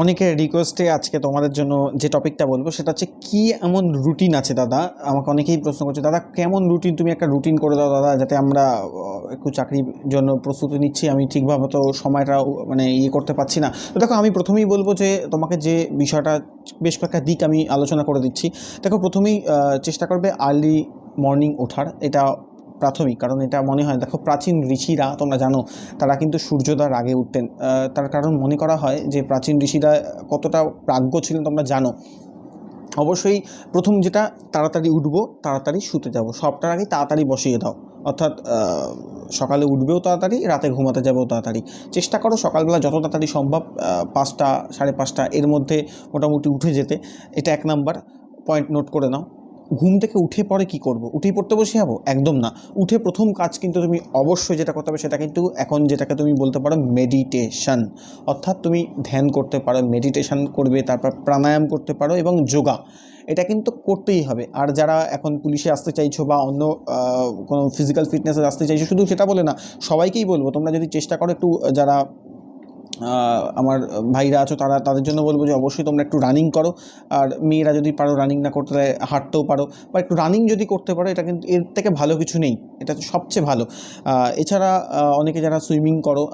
অনেকের রিকোয়েস্টে আজকে তোমাদের জন্য যে টপিকটা বলব, সেটা হচ্ছে কী এমন রুটিন আছে দাদা? আমাকে অনেকেই প্রশ্ন করছে, দাদা, কেমন রুটিন তুমি একটা রুটিন করে দাও দাদা, যাতে আমরা একটু চাকরির জন্য প্রস্তুতি নিচ্ছি, আমি ঠিকভাবে তো সময়টা মানে ইয়ে করতে পারছি না। তো দেখো, আমি প্রথমেই বলব যে, তোমাকে যে বিষয়টা বেশ কয়েকটা দিক আমি আলোচনা করে দিচ্ছি। দেখো, প্রথমেই চেষ্টা করবে আর্লি মর্নিং ওঠার। এটা প্রাথমিক, কারণ এটা মনে হয়, দেখো প্রাচীন ঋষিরা, তোমরা জানো, তারা কিন্তু সূর্যোদয়ের আগে উঠতেন। তার কারণ মনে করা হয় যে প্রাচীন ঋষিরা কতটা প্রাজ্ঞ ছিলেন তোমরা জানো। অবশ্যই প্রথম যেটা, তাড়াতাড়ি উঠবো, তাড়াতাড়ি শুতে যাব। সবটার আগেই তাড়াতাড়ি বসিয়ে দাও। অর্থাৎ সকালে উঠবেও তাড়াতাড়ি, রাতে ঘুমাতে যাবেও তাড়াতাড়ি। চেষ্টা করো সকালবেলা যত তাড়াতাড়ি সম্ভব পাঁচটা, সাড়ে পাঁচটা, এর মধ্যে মোটামুটি উঠে যেতে। এটা এক নাম্বার। পয়েন্ট নোট করে নাও। ঘুম থেকে উঠে পরে কি করব? উঠেই পড়তে বসে যাব? একদম না। উঠে প্রথম কাজ কিন্তু তুমি অবশ্যই যেটা করতে হবে সেটা কিন্তু এখন যেটাকে তুমি বলতে পারো মেডিটেশন অর্থাৎ তুমি ধ্যান করতে পারো মেডিটেশন করবে, তারপর প্রাণায়াম করতে পারো এবং যোগা। এটা কিন্তু করতেই হবে। আর যারা এখন পুলিশে আসতে চাইছো বা অন্য কোনো ফিজিক্যাল ফিটনেসে আসতে চাইছো, শুধু সেটা বলে না, সবাইকেই বলব, তোমরা যদি চেষ্টা করো একটু, যারা আমার ভাইরা আছো, তারা তাদের জন্য বলব যে অবশ্যই তোমরা একটু রানিং করো। আর মেয়েরা যদি পারো রানিং না করতে, তাহলে হাঁটতেও পারো। বা একটু রানিং যদি করতে পারো, এটা কিন্তু এর থেকে ভালো কিছু নেই। এটা সবচেয়ে ভালো। এছাড়া অনেকে যারা সুইমিং করো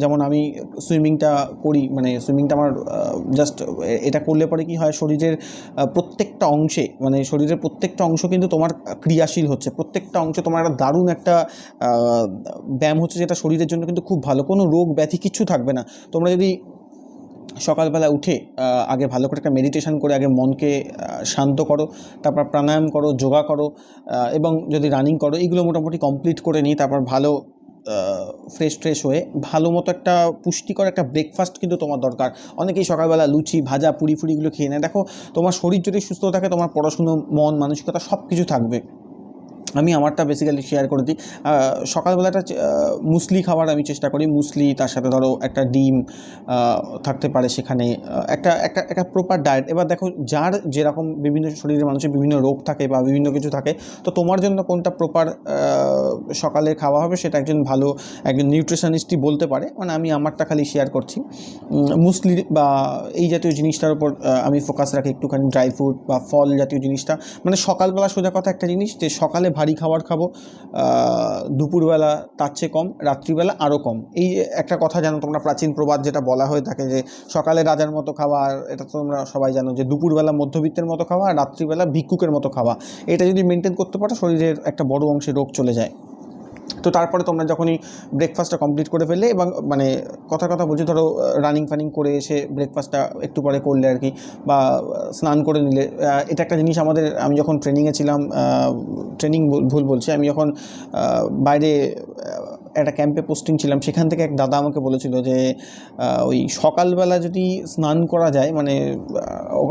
যেমন আমি সুইমিংটা করি মানে সুইমিংটা আমার জাস্ট এটা করলে পরে কি হয়, শরীরের প্রত্যেকটা অংশে মানে শরীরের প্রত্যেকটা অংশ কিন্তু তোমার ক্রিয়াশীল হচ্ছে। প্রত্যেকটা অংশে তোমার একটা দারুণ একটা ব্যায়াম হচ্ছে যেটা শরীরের জন্য কিন্তু খুব ভালো। কোনো রোগ ব্যাধি কিছু থাকবে না। তোমরা যদি সকালবেলা উঠে আগে ভালো করে একটা মেডিটেশন করে আগে মনকে শান্ত করো, তারপর প্রাণায়াম করো, যোগা করো এবং যদি রানিং করো, এগুলো মোটামুটি কমপ্লিট করে নিই তারপর ভালো ফ্রেশ ফ্রেশ হয়ে ভালো মতো একটা পুষ্টিকর একটা ব্রেকফাস্ট কিন্তু তোমার দরকার। অনেকেই সকালবেলা লুচি, ভাজা পুরি ফুরিগুলো খেয়ে নেয়। দেখো, তোমার শরীর যদি সুস্থ থাকে, তোমার পড়াশুনো, মন, মানসিকতা সব কিছু থাকবে। আমি আমারটা বেসিক্যালি শেয়ার করে দিই। সকালবেলাটা মুসলি খাবার আমি চেষ্টা করি। মুসলি, তার সাথে ধরো একটা ডিম থাকতে পারে সেখানে। একটা একটা একটা প্রপার ডায়েট এবার দেখো, যার যেরকম বিভিন্ন শরীরের মানুষের বিভিন্ন রোগ থাকে বা বিভিন্ন কিছু থাকে, তো তোমার জন্য কোনটা প্রপার সকালে খাওয়া হবে সেটা একজন ভালো একজন নিউট্রিশনিস্টই বলতে পারে। মানে আমি আমারটা খালি শেয়ার করছি। মুসলি বা এই জাতীয় জিনিসটার উপর আমি ফোকাস রাখি একটুখানি ড্রাই ফ্রুট বা ফল জাতীয় জিনিসটা। মানে সকালবেলা সোজা কথা একটা জিনিস, যে সকালে খাবার খাব দুপুরবেলা তার চেয়ে কম, রাত্রিবেলা আরও কম। এই একটা কথা জানো তোমরা, প্রাচীন প্রবাদ যেটা বলা হয়ে থাকে যে সকালে রাজার মতো খাওয়া এটা তো তোমরা সবাই জানো যে দুপুরবেলা মধ্যবিত্তের মতো খাওয়া, আর রাত্রিবেলা ভিক্ষুকের মতো খাওয়া। এটা যদি মেনটেন করতে পারো, শরীরের একটা বড় অংশে রোগ চলে যায়। তো তারপরে তোমরা যখনই ব্রেকফাস্টটা কমপ্লিট করে ফেললে এবং মানে কথা কথা বলছি, ধরো রানিং ফানিং করে এসে ব্রেকফাস্টটা একটু পরে করলে আর কি, বা স্নান করে নিলে এটা একটা জিনিস আমাদের, আমি যখন ট্রেনিংয়ে ছিলাম ট্রেনিং ভুল বলছি, আমি যখন বাইরে একটা ক্যাম্পে পোস্টিং ছিলাম, সেখান থেকে এক দাদা আমাকে বলেছিল যে ওই সকালবেলা যদি স্নান করা যায় মানে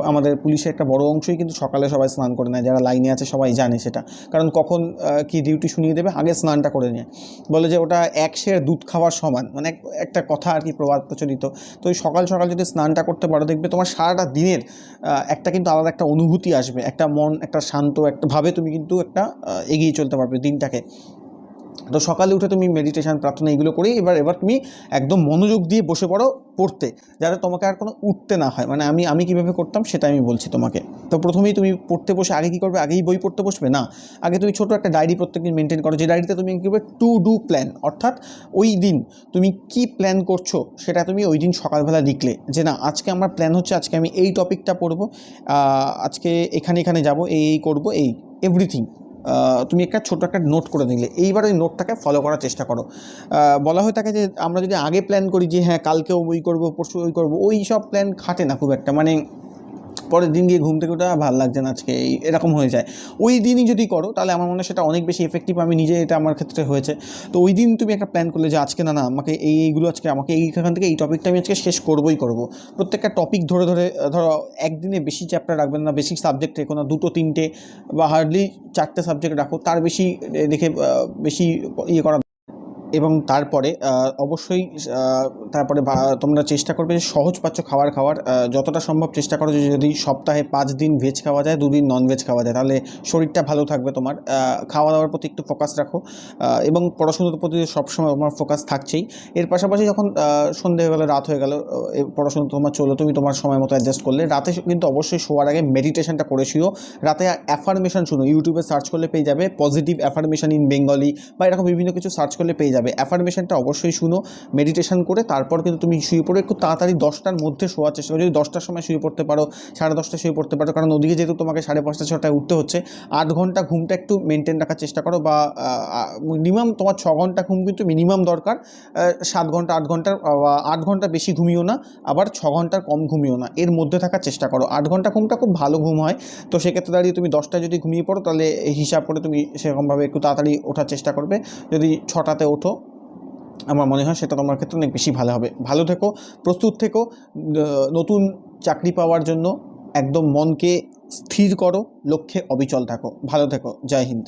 আমাদের পুলিশের একটা বড় অংশই কিন্তু সকালে সবাই স্নান করে নেয়, যারা লাইনে আছে সবাই জানে সেটা। কারণ কখন কি ডিউটি শুনিয়ে দেবে? আগে স্নানটা করে নেয়। বলে যে ওটা এক সের দুধ খাওয়ার সমান মানে একটা কথা আর কি প্রবাদ প্রচলিত। তো ওই সকাল সকাল যদি স্নানটা করতে পারো, দেখবে তোমার সারাটা দিনের একটা কিন্তু আলাদা একটা অনুভূতি আসবে, একটা মন, একটা শান্ত, একটা ভাবে তুমি কিন্তু একটা এগিয়ে চলতে পারবে দিনটাকে। তো সকালে উঠে তুমি মেডিটেশন প্রার্থনা এগুলো করে এবার এবার তুমি একদম মনোযোগ দিয়ে বসে পড়ো, পড়তে, যাতে তোমাকে আর কোনো উঠতে না হয়। মানে আমি আমি কীভাবে করতাম সেটা আমি বলছি তোমাকে। তো প্রথমেই তুমি পড়তে বসে, আগে কী করবে? আগেই বই পড়তে বসবে? না। আগে তুমি ছোটো একটা ডায়েরি প্রত্যেকদিন মেনটেন করো। যে ডায়েরিতে তুমি কী করবে? টু ডু প্ল্যান অর্থাৎ ওই দিন তুমি কি প্ল্যান করছ সেটা তুমি ওই দিন সকালবেলা লিখলে। যে না, আজকে আমার প্ল্যান হচ্ছে, আজকে আমি এই টপিকটা পড়ব আজকে এখানে এখানে যাব, এই এই করব, এই এভরিথিং তুমি একটা ছোট একটা নোট করে নিলে। এইবার ওই নোটটাকে ফলো করার চেষ্টা করো। বলা হয়ে থাকে যে, আমরা যদি আগে প্ল্যান করি যে হ্যাঁ কালকেও ওই করব, পরশু ওই করব, ওই সব প্ল্যান খাটে না খুব একটা। মানে পরের দিন গিয়ে ঘুম থেকে ওটা ভালো লাগছে না আজকে এই এরকম হয়ে যায়। ওই দিনই যদি করো, তাহলে আমার মনে হয় সেটা অনেক বেশি এফেক্টিভ আমি নিজে এটা আমার ক্ষেত্রে হয়েছে। তো ওই দিন তুমি একটা প্ল্যান করলে যে আজকে না না, আমাকে এই, এইগুলো আজকে, আমাকে এইখান থেকে এই টপিকটা আমি আজকে শেষ করবোই করব। প্রত্যেকটা টপিক ধরে ধরে, ধরো একদিনে বেশি চ্যাপ্টার রাখবেন না, বেশি সাবজেক্ট রেখো না, দুটো, তিনটে বা হার্ডলি চারটে সাবজেক্ট রাখো, তার বেশি রেখে বেশি ইয়ে করা এবং তারপরে অবশ্যই তারপরে তোমরা চেষ্টা করবে যে সহজ পাচ্ছ খাবার খাওয়ার যতটা সম্ভব চেষ্টা করো যে যদি সপ্তাহে পাঁচ দিন ভেজ খাওয়া যায়, দুদিন নন ভেজ খাওয়া যায়, তাহলে শরীরটা ভালো থাকবে তোমার। খাওয়া দাওয়ার প্রতি একটু ফোকাস রাখো এবং পড়াশোনার প্রতি সবসময় তোমার ফোকাস থাকছেই। এর পাশাপাশি যখন সন্ধে হয়ে গেলো, রাত হয়ে গেল পড়াশোনা তোমার চলো তুমি তোমার সময় মতো অ্যাডজাস্ট করলে, রাতে কিন্তু অবশ্যই শোয়ার আগে মেডিটেশনটা করে শুও রাতে অ্যাফার্মেশন শুনো ইউটিউবে সার্চ করলে পেয়ে যাবে পজিটিভ অ্যাফার্মেশন ইন বেঙ্গলি বা এরকম বিভিন্ন কিছু সার্চ করলে পেয়ে যাবে। অ্যাফার্মেশনটা অবশ্যই শুনো মেডিটেশন করে তারপর কিন্তু তুমি শুয়ে পড়ো, একটু তাড়াতাড়ি দশটার মধ্যে শোয়ার চেষ্টা করো। যদি দশটার সময় শুয়ে পড়তে পারো, সাড়ে দশটায় শুয়ে পড়তে পারো, কারণ ওদিকে যেহেতু তোমাকে সাড়ে পাঁচটা, ছটায় উঠতে হচ্ছে আট ঘণ্টা ঘুমটা একটু মেনটেন রাখার চেষ্টা করো বা মিনিমাম তোমার ছ ঘণ্টা ঘুম কিন্তু মিনিমাম দরকার সাত ঘণ্টা, আট ঘণ্টার আট ঘণ্টা বেশি ঘুমিও না, আবার ছ ঘণ্টার কম ঘুমিও না। এর মধ্যে থাকার চেষ্টা করো। আট ঘণ্টা ঘুমটা খুব ভালো ঘুম হয়, তো সেক্ষেত্রে দাঁড়িয়ে তুমি দশটায় যদি ঘুমিয়ে পড়ো, তাহলে হিসাব করে তুমি সেরকমভাবে একটু তাড়াতাড়ি ওঠার চেষ্টা করবে। যদি ছটাতে ওঠো আমার মনে হয় সেটা তোমার ক্ষেত্রে অনেক বেশি ভালো হবে। ভালো থেকো, প্রস্তুত থেকো নতুন চাকরি পাওয়ার জন্য একদম মনকে স্থির করো, লক্ষ্যে অবিচল থাকো। ভালো থেকো, জয় হিন্দ।